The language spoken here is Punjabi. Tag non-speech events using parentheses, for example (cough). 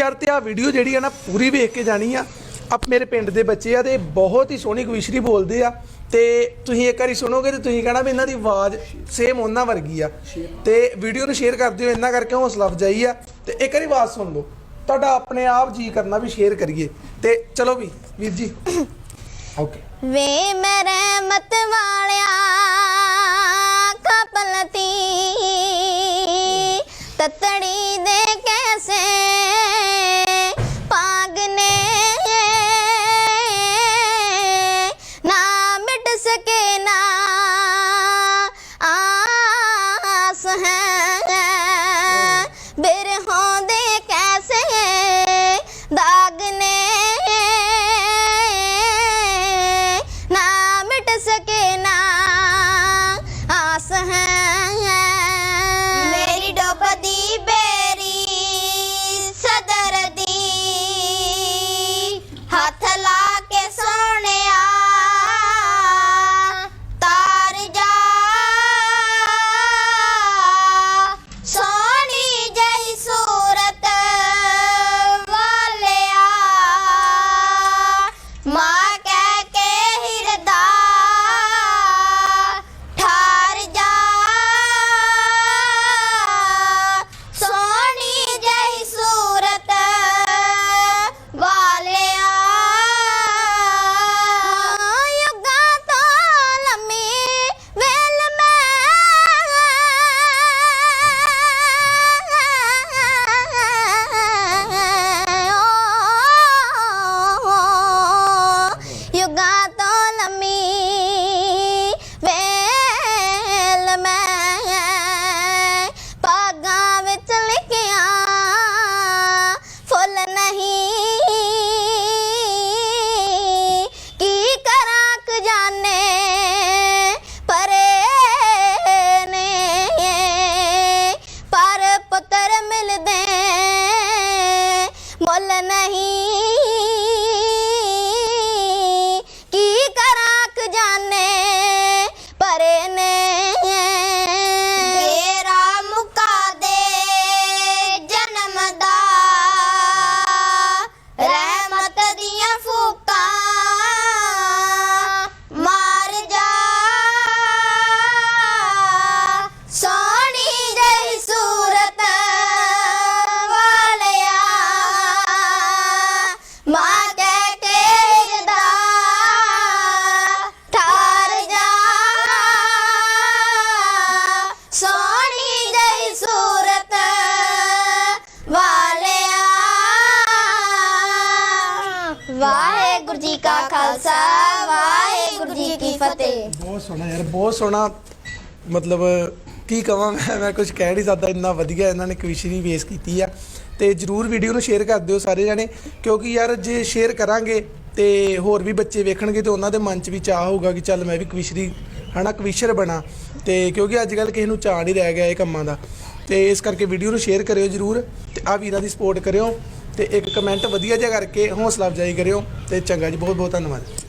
ਆ ਵੀਡੀਓ ਜਿਹੜੀ ਆ ਨਾ ਪੂਰੀ ਵੇਖ ਕੇ ਜਾਣੀ ਆ। ਆਪ ਮੇਰੇ ਪਿੰਡ ਦੇ ਬੱਚੇ ਆ ਤੇ ਬਹੁਤ ਹੀ ਸੋਹਣੀ ਕਵਿਸ਼ਰੀ ਬੋਲਦੇ ਆ। ਤੇ ਤੁਸੀਂ ਇੱਕ ਵਾਰੀ ਸੁਣੋਗੇ ਤੇ ਤੁਸੀਂ ਕਹਣਾ ਵੀ ਇਹਨਾਂ ਦੀ ਆਵਾਜ਼ ਸੇਮ ਉਹਨਾਂ ਵਰਗੀ ਆ। ਤੇ ਵੀਡੀਓ ਨੂੰ ਸ਼ੇਅਰ ਕਰ ਦਿਓ ਇੰਨਾ ਕਰਕੇ ਹੌਸਲਾ ਅਫਜਾਈ ਆ। ਤੇ ਇੱਕ ਵਾਰੀ ਆਵਾਜ਼ ਸੁਣ ਲਓ। ਤੁਹਾਡਾ ਆਪਣੇ ਆਪ ਜੀ ਕਰਨਾ ਵੀ ਸ਼ੇਅਰ ਕਰੀਏ। ਤੇ ਚਲੋ ਵੀ ਵੀਰ ਜੀ। (coughs) ਓਕੇ ਵੇ ਮੈਂ ਰਹਿਮਤ ਮਿਟ ਸਕੇ ਨਾ। ਆਸ ਹੈ। ਬਿਰਹੋਂ ਵਾਹਿਗੁਰੂ ਜੀ ਕਾ ਖਾਲਸਾ, ਵਾਹਿਗੁਰੂ ਜੀ ਕੀ ਫਤਿਹ। ਬਹੁਤ ਸੋਹਣਾ ਯਾਰ, ਬਹੁਤ ਸੋਹਣਾ, ਮਤਲਬ ਕੀ ਕਵਾਂ ਮੈਂ ਮੈਂ ਕੁਝ ਕਹਿ ਨਹੀਂ ਸਕਦਾ, ਇੰਨਾ ਵਧੀਆ ਇਹਨਾਂ ਨੇ ਕਵਿਸ਼ਰੀ ਵੇਸ ਕੀਤੀ ਆ। ਤੇ ਜਰੂਰ ਵੀਡੀਓ ਨੂੰ ਸ਼ੇਅਰ ਕਰ ਦਿਓ ਸਾਰੇ ਜਣੇ, ਕਿਉਂਕਿ ਯਾਰ ਜੇ ਸ਼ੇਅਰ ਕਰਾਂਗੇ ਤੇ ਹੋਰ ਵੀ ਬੱਚੇ ਵੇਖਣਗੇ ਤੇ ਉਹਨਾਂ ਦੇ ਮਨ 'ਚ ਵੀ ਚਾਹ ਹੋਊਗਾ ਕਿ ਚੱਲ ਮੈਂ ਵੀ ਕਵਿਸ਼ਰੀ, ਹਨਾ, ਕਵਿਸ਼ਰ ਬਣਾ। ਤੇ ਕਿਉਂਕਿ ਅੱਜ ਕੱਲ ਕਿਸੇ ਨੂੰ ਚਾਹ ਨਹੀਂ ਰਹਿ ਗਿਆ ਇਹ ਕੰਮਾਂ ਦਾ। ਤੇ ਇਸ ਕਰਕੇ ਵੀਡੀਓ ਨੂੰ ਸ਼ੇਅਰ ਕਰਿਓ ਜਰੂਰ। ਤੇ ਆ ਵੀਰਾਂ ਦੀ ਸਪੋਰਟ ਕਰਿਓ। ਤੇ ਇੱਕ ਕਮੈਂਟ ਵਧੀਆ ਜਿਹਾ ਕਰਕੇ ਹੌਸਲਾ ਅਫਜ਼ਾਈ ਕਰਿਓ ਤੇ ਚੰਗਾ ਜੀ ਬਹੁਤ ਬਹੁਤ ਧੰਨਵਾਦ।